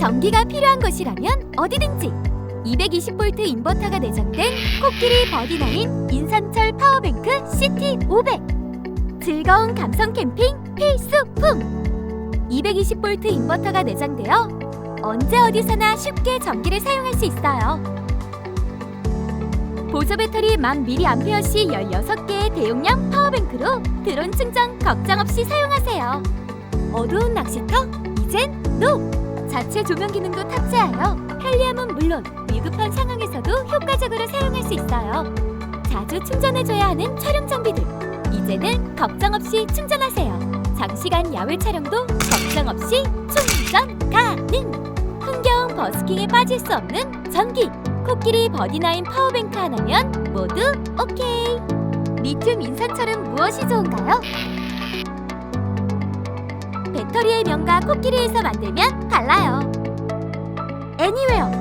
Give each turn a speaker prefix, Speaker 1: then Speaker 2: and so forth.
Speaker 1: 전기가 필요한 곳이라면 어디든지 220V 인버터가 내장된 코끼리 버디나인 인산철 파워뱅크 CT500 즐거운 감성 캠핑 필수품 220V 인버터가 내장되어 언제 어디서나 쉽게 전기를 사용할 수 있어요 보조 배터리 만 mAh씩 16개의 대용량 파워뱅크로 드론 충전 걱정 없이 사용하세요 어두운 낚시터? 이젠 노! 자체 조명 기능도 탑재하여 편리함은 물론 위급한 상황에서도 효과적으로 사용할 수 있어요. 자주 충전해줘야 하는 촬영 장비들 이제는 걱정 없이 충전하세요. 장시간 야외 촬영도 걱정 없이 충전 가능. 흥겨운 버스킹에 빠질 수 없는 전기. 코끼리 버디나인 파워뱅크 하나면 모두 오케이. 리튬 인산철은 무엇이 좋은가요? 배터리의 명가 코끼리에서 만들면 달라요. 애니웨어